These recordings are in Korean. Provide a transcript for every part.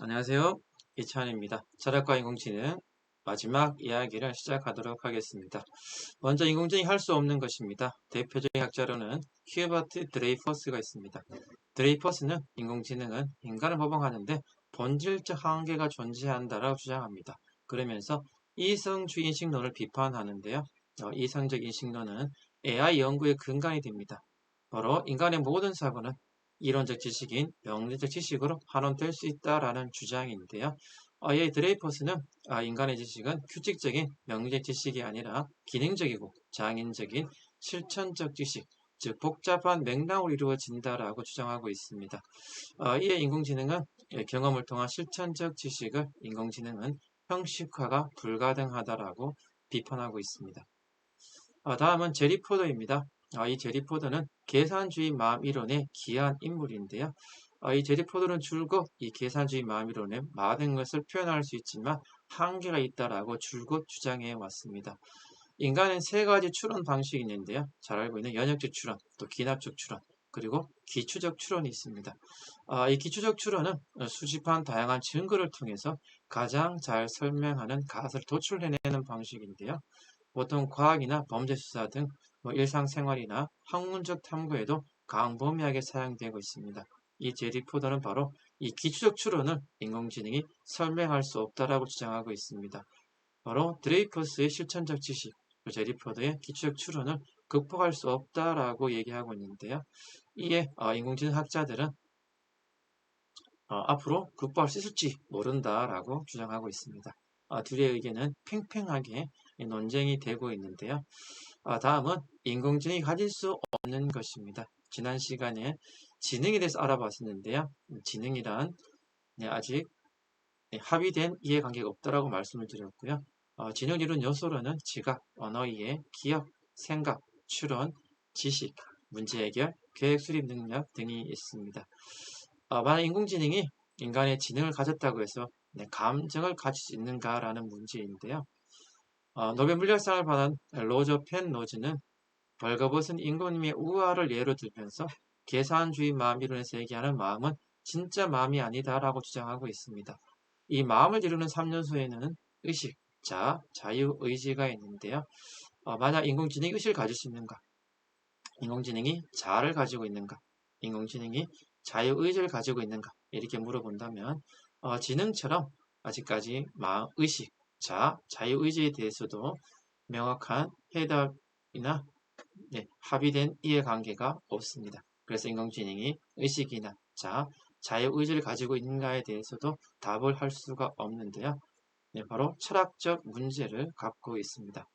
안녕하세요. 이찬입니다. 철학과 인공지능 마지막 이야기를 시작하도록 하겠습니다. 먼저 인공지능이 할 수 없는 것입니다. 대표적인 학자로는 휴버트 드레이퍼스가 있습니다. 드레이퍼스는 인공지능은 인간을 모방하는데 본질적 한계가 존재한다라고 주장합니다. 그러면서 이성주의 인식론을 비판하는데요. 어, 이성적 인식론은 AI 연구의 근간이 됩니다. 바로 인간의 모든 사고는 이론적 지식인 명리적 지식으로 환원될 수 있다라는 주장인데요. 어, 이 드레이퍼스는 아, 인간의 지식은 규칙적인 명리적 지식이 아니라 기능적이고 장인적인 실천적 지식, 즉 복잡한 맥락으로 이루어진다라고 주장하고 있습니다. 어, 이에 인공지능은 예, 경험을 통한 실천적 지식을 인공지능은 형식화가 불가능하다라고 비판하고 있습니다. 어, 다음은 제리 포더입니다. 아, 이 제리 포더는 계산주의 마음 이론의 기한 인물인데요. 아, 이 제리 포더는 줄곧 이 계산주의 마음 이론의 많은 것을 표현할 수 있지만 한계가 있다라고 줄곧 주장해 왔습니다. 인간은 세 가지 추론 방식이 있는데요. 잘 알고 있는 연역적 추론, 또 기납적 추론, 그리고 기초적 추론이 있습니다. 아, 이 기초적 추론은 수집한 다양한 증거를 통해서 가장 잘 설명하는 가설을 도출해내는 방식인데요. 보통 과학이나 범죄 수사 등 뭐 일상생활이나 학문적 탐구에도 광범위하게 사용되고 있습니다. 이 제리 포더는 바로 이 기초적 추론을 인공지능이 설명할 수 없다라고 주장하고 있습니다. 바로 드레이퍼스의 실천적 지식, 제리 포더의 기초적 추론을 극복할 수 없다라고 얘기하고 있는데요. 이에 어, 인공지능 학자들은 어, 앞으로 극복할 수 있을지 모른다라고 주장하고 있습니다. 어, 둘의 의견은 팽팽하게 논쟁이 되고 있는데요. 아, 다음은 인공지능이 가질 수 없는 것입니다. 지난 시간에 지능에 대해서 알아봤었는데요. 지능이란 네, 아직 네, 합의된 이해관계가 없다라고 말씀을 드렸고요. 어, 지능 이론 요소로는 지각, 언어이해, 기억, 생각, 추론, 지식, 문제 해결, 계획 수립 능력 등이 있습니다. 어, 만약 인공지능이 인간의 지능을 가졌다고 해서 네, 감정을 가질 수 있는가라는 문제인데요. 어, 노벨 물리학상을 받은 로저 펜 로즈는 벌거벗은 인공님의 우화를 예로 들면서 계산주의 마음 이론에서 얘기하는 마음은 진짜 마음이 아니다라고 주장하고 있습니다. 이 마음을 이루는 3요소에는 의식, 자, 자유, 의지가 있는데요. 어, 만약 인공지능이 의식을 가질 수 있는가? 인공지능이 자를 가지고 있는가? 인공지능이 자유 의지를 가지고 있는가? 이렇게 물어본다면 어, 지능처럼 아직까지 마음, 의식, 자, 자유의지에 대해서도 명확한 해답이나 네, 합의된 이해관계가 없습니다. 그래서 인공지능이 의식이나 자, 자유의지를 가지고 있는가에 대해서도 답을 할 수가 없는데요. 네, 바로 철학적 문제를 갖고 있습니다.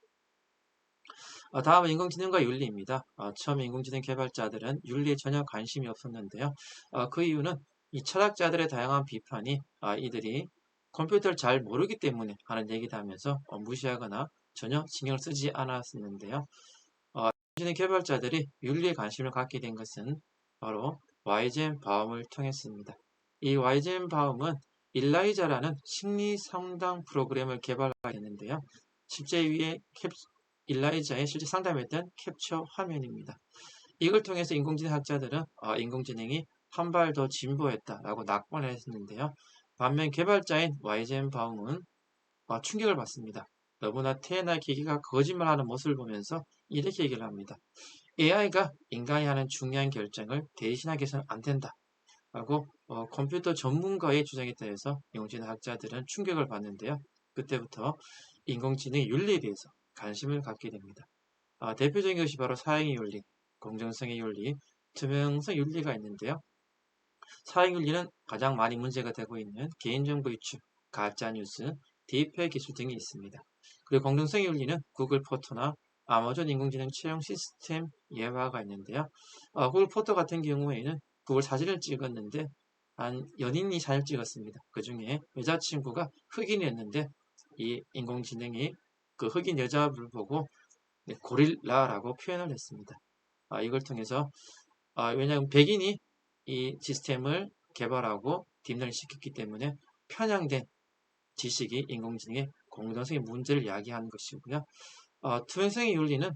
어, 다음은 인공지능과 윤리입니다. 어, 처음 인공지능 개발자들은 윤리에 전혀 관심이 없었는데요. 어, 그 이유는 이 철학자들의 다양한 비판이 아, 이들이 컴퓨터를 잘 모르기 때문에 하는 얘기도 하면서 어, 무시하거나 전혀 신경을 쓰지 않았었는데요. 어, 인공지능 개발자들이 윤리에 관심을 갖게 된 것은 바로 YGN 바움을 통했습니다. 이 YGN 바움은 일라이자라는 심리 상담 프로그램을 개발하게 됐는데요. 실제 위에 캡, 일라이자의 실제 상담했던 캡처 화면입니다. 이걸 통해서 인공지능 학자들은 어, 인공지능이 한 발 더 진보했다라고 낙관을 했는데요. 반면 개발자인 YGN 바움은 어, 충격을 받습니다. 너무나 태어날 기기가 거짓말하는 모습을 보면서 이렇게 얘기를 합니다. AI가 인간이 하는 중요한 결정을 대신하게 해서는 안 된다. 라고 어, 컴퓨터 전문가의 주장에 대해서 인공지능 학자들은 충격을 받는데요. 그때부터 인공지능의 윤리에 대해서 관심을 갖게 됩니다. 아, 대표적인 것이 바로 사행의 윤리, 공정성의 윤리, 투명성 윤리가 있는데요. 사행윤리는 가장 많이 문제가 되고 있는 개인정보 유출, 가짜뉴스, 딥페 기술 등이 있습니다. 그리고 공정성 윤리는 구글 포토나 아마존 인공지능 채용 시스템 예화가 있는데요. 어, 구글 포토 같은 경우에는 구글 사진을 찍었는데 한 연인이 사진을 찍었습니다. 그 중에 여자친구가 흑인이었는데 이 인공지능이 그 흑인 여자를 보고 네, 고릴라라고 표현을 했습니다. 아, 이걸 통해서 아, 왜냐하면 백인이 이 시스템을 개발하고 딥러닝 시켰기 때문에 편향된 지식이 인공지능의 공정성의 문제를 야기하는 것이고요. 어, 투명성의 윤리는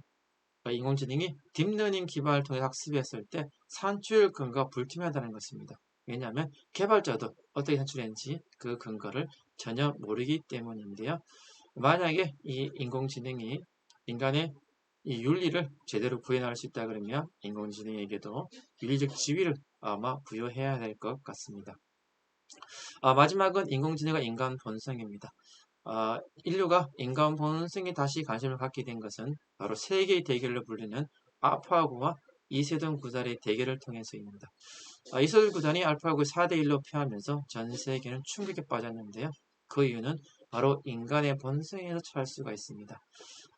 인공지능이 딥러닝 기반을 통해 학습했을 때 산출 근거가 불투명하다는 것입니다. 왜냐하면 개발자도 어떻게 산출했는지 그 근거를 전혀 모르기 때문인데요. 만약에 이 인공지능이 인간의 이 윤리를 제대로 구현할 수 있다 그러면 인공지능에게도 윤리적 지위를 아마 부여해야 될 것 같습니다. 아, 마지막은 인공지능과 인간 본성입니다. 아, 인류가 인간 본성에 다시 관심을 갖게 된 것은 바로 세계의 대결로 불리는 알파고와 이세돌 구단의 대결을 통해서입니다. 아, 이세돌 구단이 알파고 4대1로 패하면서 전 세계는 충격에 빠졌는데요. 그 이유는 바로 인간의 본성에서 찾을 수가 있습니다.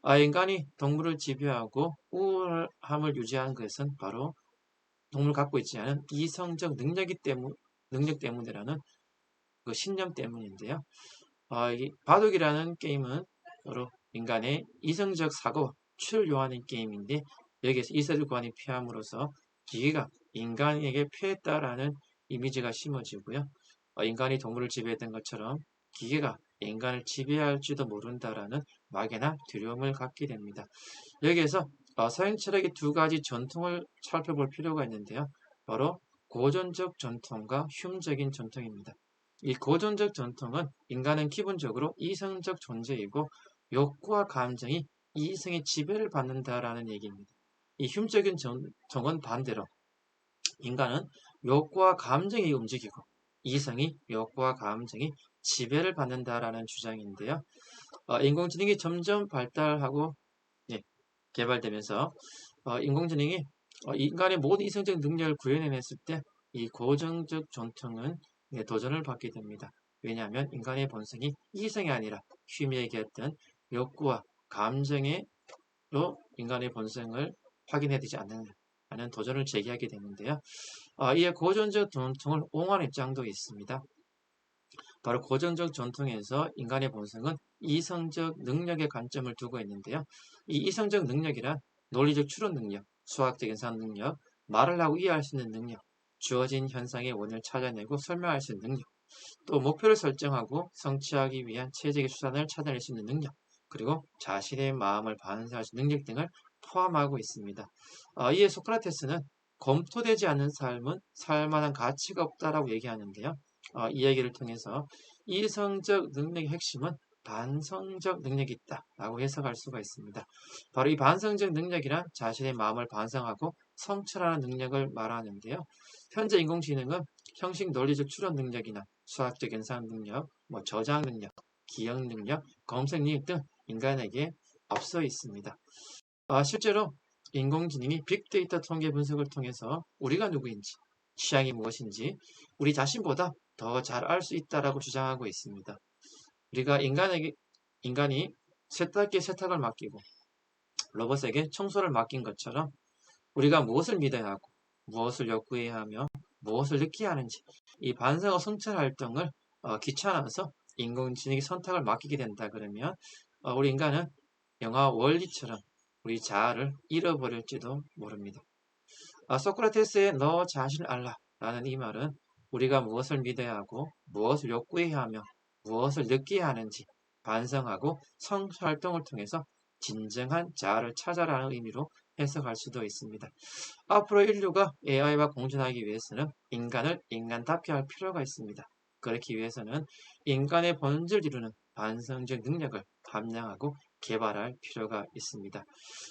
아, 인간이 동물을 지배하고 우월함을 유지하는 것은 바로 동물 갖고 있지 않은 이성적 능력이 때문, 능력 때문이라는 그 신념 때문인데요. 아, 이 바둑이라는 게임은 바로 인간의 이성적 사고 추를 요하는 게임인데 여기에서 이세돌 구간이 피함으로써 기계가 인간에게 피했다라는 이미지가 심어지고요. 어, 인간이 동물을 지배했던 것처럼 기계가 인간을 지배할지도 모른다라는 막연한 두려움을 갖게 됩니다. 여기에서 어, 서양 철학의 두 가지 전통을 살펴볼 필요가 있는데요. 바로 고전적 전통과 흉적인 전통입니다. 이 고전적 전통은 인간은 기본적으로 이성적 존재이고 욕구와 감정이 이성의 지배를 받는다라는 얘기입니다. 이 흉적인 전통은 반대로 인간은 욕구와 감정이 움직이고 이성이 욕구와 감정이 지배를 받는다라는 주장인데요. 어, 인공지능이 점점 발달하고 예, 개발되면서 어, 인공지능이 어, 인간의 모든 이성적 능력을 구현해냈을 때 이 고정적 전통은 예, 도전을 받게 됩니다. 왜냐하면 인간의 본성이 이성이 아니라 휘미 얘기했던 욕구와 감정으로 인간의 본성을 확인해야 되지 않는 하는 도전을 제기하게 되는데요. 어, 이에 고전적 전통을 옹호하는 입장도 있습니다. 바로 고전적 전통에서 인간의 본성은 이성적 능력의 관점을 두고 있는데요. 이 이성적 능력이란 논리적 추론 능력, 수학적 연산 능력, 말을 하고 이해할 수 있는 능력, 주어진 현상의 원인을 찾아내고 설명할 수 있는 능력, 또 목표를 설정하고 성취하기 위한 체제의 수단을 찾아낼 수 있는 능력, 그리고 자신의 마음을 반성할 수 있는 능력 등을 포함하고 있습니다. 어, 이에 소크라테스는 검토되지 않는 삶은 살만한 가치가 없다라고 얘기하는데요. 어, 이 얘기를 통해서 이성적 능력의 핵심은 반성적 능력이 있다 라고 해석할 수가 있습니다. 바로 이 반성적 능력이란 자신의 마음을 반성하고 성찰하는 능력을 말하는데요. 현재 인공지능은 형식 논리적 추론 능력이나 수학적 연산 능력, 뭐 저장 능력, 기억 능력, 검색 능력 등 인간에게 앞서 있습니다. 아, 실제로 인공지능이 빅데이터 통계 분석을 통해서 우리가 누구인지, 취향이 무엇인지 우리 자신보다 더 잘 알 수 있다라고 주장하고 있습니다. 우리가 인간에게 인간이 세탁기에 세탁을 맡기고 로봇에게 청소를 맡긴 것처럼 우리가 무엇을 믿어야 하고 무엇을 욕구해야 하며 무엇을 느껴야 하는지 이 반성과 성찰 활동을 어, 귀찮아서 인공지능이 선택을 맡기게 된다 그러면 어, 우리 인간은 영화 원리처럼 우리 자아를 잃어버릴지도 모릅니다. 아, 소크라테스의 너 자신을 알라 라는 이 말은 우리가 무엇을 믿어야 하고 무엇을 욕구해야 하며 무엇을 느껴야 하는지 반성하고 성활동을 통해서 진정한 자아를 찾아라는 의미로 해석할 수도 있습니다. 앞으로 인류가 AI와 공존하기 위해서는 인간을 인간답게 할 필요가 있습니다. 그렇기 위해서는 인간의 본질을 이루는 반성적 능력을 함양하고 개발할 필요가 있습니다.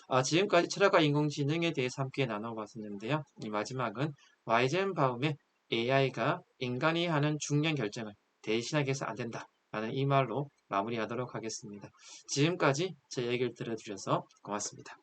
아, 지금까지 철학과 인공지능에 대해서 함께 나눠봤었는데요. 이 마지막은 와이젠바움의 AI가 인간이 하는 중요한 결정을 대신하게 해서 안 된다. 라는 이 말로 마무리하도록 하겠습니다. 지금까지 제 얘기를 들어주셔서 고맙습니다.